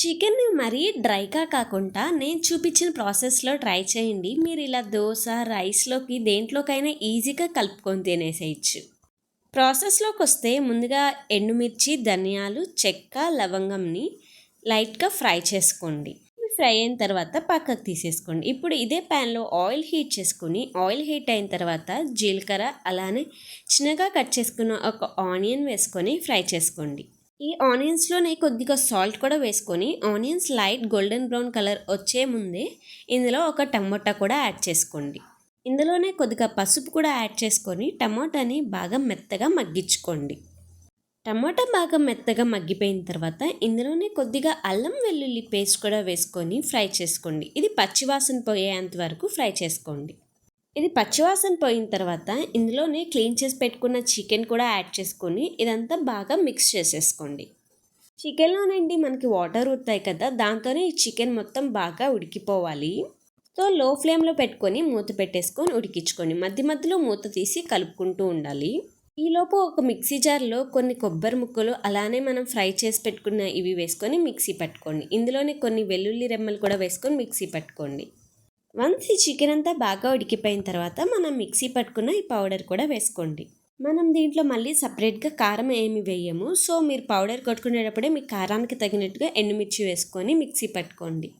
చికెన్ని మరీ డ్రైగా కాకుండా నేను చూపించిన ప్రాసెస్లో ట్రై చేయండి. మీరు ఇలా దోశ రైస్లోకి దేంట్లోకైనా ఈజీగా కలుపుకొని తినేసేయచ్చు. ప్రాసెస్లోకి వస్తే ముందుగా ఎండుమిర్చి ధనియాలు చెక్క లవంగంని లైట్గా ఫ్రై చేసుకోండి. ఫ్రై అయిన తర్వాత పక్కకు తీసేసుకోండి. ఇప్పుడు ఇదే ప్యాన్లో ఆయిల్ హీట్ చేసుకుని ఆయిల్ హీట్ అయిన తర్వాత జీలకర్ర అలానే చిన్నగా కట్ చేసుకున్న ఒక ఆనియన్ వేసుకొని ఫ్రై చేసుకోండి. ఈ ఆనియన్స్లోనే కొద్దిగా సాల్ట్ కూడా వేసుకొని onions light golden brown colour వచ్చే ముందే ఇందులో ఒక టమోటా కూడా యాడ్ చేసుకోండి. ఇందులోనే కొద్దిగా పసుపు కూడా యాడ్ చేసుకొని టమాటాని బాగా మెత్తగా మగ్గించుకోండి. టమాటా బాగా మెత్తగా మగ్గిపోయిన తర్వాత ఇందులోనే కొద్దిగా అల్లం వెల్లుల్లి పేస్ట్ కూడా వేసుకొని ఫ్రై చేసుకోండి. ఇది పచ్చివాసన పోయేంత వరకు ఫ్రై చేసుకోండి. ఇది పచ్చివాసన పోయిన తర్వాత ఇందులోనే క్లీన్ చేసి పెట్టుకున్న చికెన్ కూడా యాడ్ చేసుకొని ఇదంతా బాగా మిక్స్ చేసేసుకోండి. చికెన్లోనండి మనకి వాటర్ ఊరుతాయి కదా దాంతోనే ఈ చికెన్ మొత్తం బాగా ఉడికిపోవాలి. సో లో ఫ్లేమ్లో పెట్టుకొని మూత పెట్టేసుకొని ఉడికించుకోండి. మధ్య మధ్యలో మూత తీసి కలుపుకుంటూ ఉండాలి. ఈలోపు ఒక మిక్సీ జార్లో కొన్ని కొబ్బరి ముక్కలు అలానే మనం ఫ్రై చేసి పెట్టుకున్న ఇవి వేసుకొని మిక్సీ పట్టుకోండి. ఇందులోనే కొన్ని వెల్లుల్లి రెమ్మలు కూడా వేసుకొని మిక్సీ పట్టుకోండి. వన్స్ ఈ చికెన్ అంతా బాగా ఉడికిపోయిన తర్వాత మనం మిక్సీ పట్టుకున్న ఈ పౌడర్ కూడా వేసుకోండి. మనం దీంట్లో మళ్ళీ సపరేట్గా కారం ఏమి వేయము. సో మీరు పౌడర్ కొట్టుకునేటప్పుడే మీ కారానికి తగినట్టుగా ఎండుమిర్చి వేసుకొని మిక్సీ పట్టుకోండి.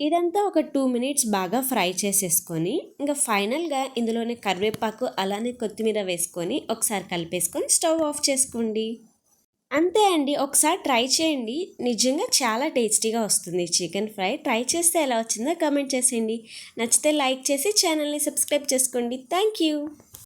ఇదంతా ఒక టూ మినిట్స్ బాగా ఫ్రై చేసేసుకొని ఇంకా ఫైనల్గా ఇందులోనే కరివేపాకు అలానే కొత్తిమీర వేసుకొని ఒకసారి కలిపేసుకొని స్టవ్ ఆఫ్ చేసుకోండి. అంతే అండి. ఒకసారి ట్రై చేయండి. నిజంగా చాలా టేస్టీగా వస్తుంది చికెన్ ఫ్రై. ట్రై చేస్తే ఎలా వచ్చిందో కమెంట్ చేసేయండి. నచ్చితే లైక్ చేసి ఛానల్ని సబ్స్క్రైబ్ చేసుకోండి. Thank you.